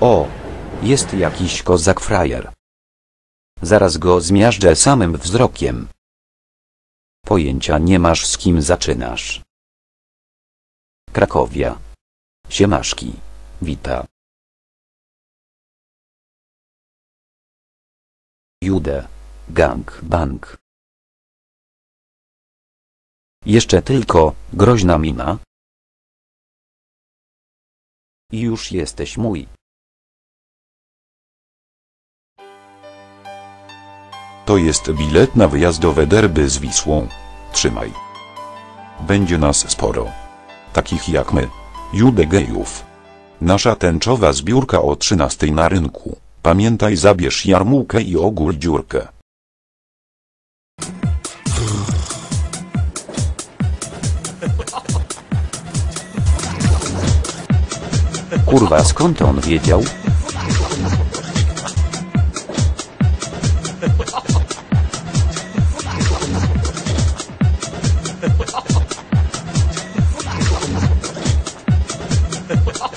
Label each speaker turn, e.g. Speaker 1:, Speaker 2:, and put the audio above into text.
Speaker 1: O, jest jakiś kozak frajer. Zaraz go zmiażdżę samym wzrokiem. Pojęcia nie masz z kim zaczynasz. Krakowia. Siemaszki. Wita. Jude. Gang bang. Jeszcze tylko, groźna mina. I już jesteś mój.
Speaker 2: To jest bilet na wyjazdowe derby z Wisłą. Trzymaj. Będzie nas sporo. Takich jak my. Jude gejów. Nasza tęczowa zbiórka o 13 na rynku. Pamiętaj zabierz jarmułkę i ogól dziurkę.
Speaker 1: Kurwa skąd on wiedział? 我 操